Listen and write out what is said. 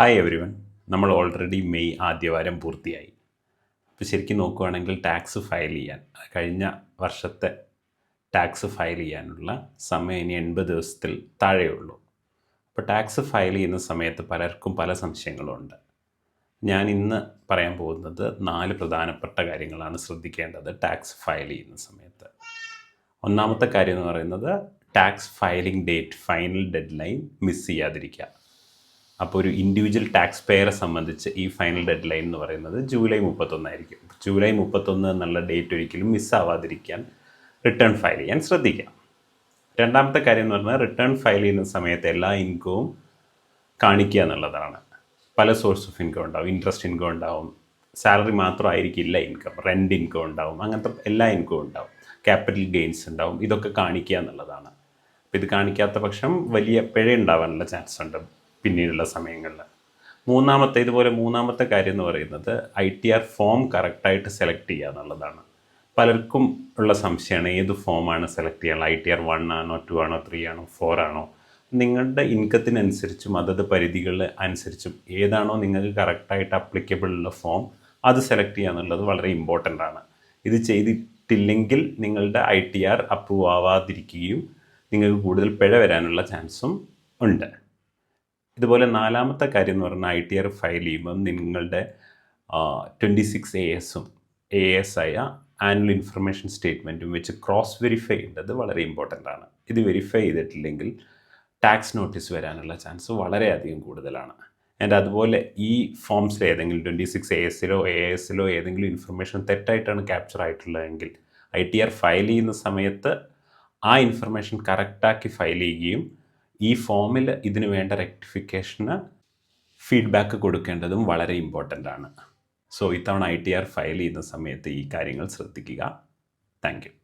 Hi everyone നമ്മൾ already May ആദ്യവാരം പൂർത്തിയായി. അപ്പോൾ ശരിക്കും നോക്കുകയാണെങ്കിൽ ടാക്സ് ഫയൽ ചെയ്യാൻ കഴിഞ്ഞ വർഷത്തെ ടാക്സ് ഫയൽ ചെയ്യാനുള്ള സമയം ഇനി എൺപത് ദിവസത്തിൽ താഴെയുള്ളൂ. അപ്പോൾ ടാക്സ് ഫയൽ ചെയ്യുന്ന സമയത്ത് പലർക്കും പല സംശയങ്ങളുണ്ട്. ഞാൻ ഇന്ന് പറയാൻ പോകുന്നത് നാല് പ്രധാനപ്പെട്ട കാര്യങ്ങളാണ് ശ്രദ്ധിക്കേണ്ടത് ടാക്സ് ഫയൽ ചെയ്യുന്ന സമയത്ത്. ഒന്നാമത്തെ കാര്യം എന്ന് പറയുന്നത് tax filing date final deadline miss ചെയ്യാതിരിക്കുക. അപ്പോൾ ഒരു ഇൻഡിവിജ്വൽ ടാക്സ് പെയറെ സംബന്ധിച്ച് ഈ ഫൈനൽ ഡെഡ് ലൈൻ എന്ന് പറയുന്നത് ജൂലൈ മുപ്പത്തൊന്നായിരിക്കും. ജൂലൈ മുപ്പത്തൊന്ന് എന്നുള്ള ഡേറ്റ് ഒരിക്കലും മിസ്സാവാതിരിക്കാൻ റിട്ടേൺ ഫയൽ ചെയ്യാൻ ശ്രദ്ധിക്കാം രണ്ടാമത്തെ കാര്യം എന്ന് പറഞ്ഞാൽ റിട്ടേൺ ഫയൽ ചെയ്യുന്ന സമയത്ത് എല്ലാ ഇൻകവും കാണിക്കുക എന്നുള്ളതാണ്. പല സോഴ്സ് ഓഫ് ഇൻകം ഉണ്ടാവും. ഇൻട്രസ്റ്റ് ഇൻകം ഉണ്ടാവും. സാലറി മാത്രമായിരിക്കില്ല ഇൻകം റെന്റ് ഇൻകം ഉണ്ടാവും. അങ്ങനത്തെ എല്ലാ ഇൻകവും ഉണ്ടാവും. ക്യാപിറ്റൽ ഗെയിൻസ് ഉണ്ടാവും. ഇതൊക്കെ കാണിക്കുക എന്നുള്ളതാണ്. അപ്പോൾ ഇത് കാണിക്കാത്ത പക്ഷം വലിയ പിഴ ഉണ്ടാവാനുള്ള ചാൻസ് ഉണ്ട്. പിന്നീടുള്ള സമയങ്ങളിൽ മൂന്നാമത്തെ ഇതുപോലെ മൂന്നാമത്തെ കാര്യം എന്ന് പറയുന്നത് ഐ ടി ആർ ഫോം കറക്റ്റായിട്ട് സെലക്ട് ചെയ്യുക എന്നുള്ളതാണ്. പലർക്കും ഉള്ള സംശയമാണ് ഏത് ഫോമാണ് സെലക്ട് ചെയ്യാൻ ഐ ടി ആർ വൺ ആണോ ടു ആണോ ത്രീ ആണോ ഫോർ ആണോ? നിങ്ങളുടെ ഇൻകത്തിനനുസരിച്ചും അതത് പരിധികൾ അനുസരിച്ചും ഏതാണോ നിങ്ങൾക്ക് കറക്റ്റായിട്ട് അപ്ലിക്കബിൾ ഉള്ള ഫോം അത് സെലക്ട് ചെയ്യുക എന്നുള്ളത് വളരെ ഇമ്പോർട്ടന്റ് ആണ്. ഇത് ചെയ്തിട്ടില്ലെങ്കിൽ നിങ്ങളുടെ ഐ ടി ആർ അപ്രൂവ് ആവാതിരിക്കുകയും നിങ്ങൾക്ക് കൂടുതൽ പിഴ വരാനുള്ള ചാൻസും ഉണ്ട്. ഇതുപോലെ നാലാമത്തെ കാര്യം എന്ന് പറഞ്ഞാൽ ഐ ടി ആർ ഫയൽ ചെയ്യുമ്പം നിങ്ങളുടെ ട്വന്റി സിക്സ് എ എസും എ എസ് ആയ ആനുവൽ ഇൻഫർമേഷൻ സ്റ്റേറ്റ്മെന്റും വെച്ച് ക്രോസ് വെരിഫൈ ചെയ്യേണ്ടത് വളരെ ഇമ്പോർട്ടന്റ് ആണ്. ഇത് വെരിഫൈ ചെയ്തിട്ടില്ലെങ്കിൽ ടാക്സ് നോട്ടീസ് വരാനുള്ള ചാൻസ് വളരെയധികം കൂടുതലാണ്. ആൻഡ് അതുപോലെ ഈ ഫോംസിൽ ഏതെങ്കിലും ട്വന്റി സിക്സ് എ എസിലോ എ എസിലോ ഏതെങ്കിലും ഇൻഫർമേഷൻ തെറ്റായിട്ടാണ് ക്യാപ്ചർ ആയിട്ടുള്ളതെങ്കിൽ ഐ ടി ആർ ഫയൽ ചെയ്യുന്ന സമയത്ത് ആ ഇൻഫർമേഷൻ കറക്റ്റാക്കി ഫയൽ ചെയ്യുകയും ഈ ഫോമിൽ ഇതിനു വേണ്ട റെക്ടിഫിക്കേഷന് ഫീഡ്ബാക്ക് കൊടുക്കേണ്ടതും വളരെ ഇമ്പോർട്ടന്റ് ആണ്. സോ ഇത്തവണ ഐ ടി ആർ ഫയൽ ചെയ്യുന്ന സമയത്ത് ഈ കാര്യങ്ങൾ ശ്രദ്ധിക്കുക. താങ്ക്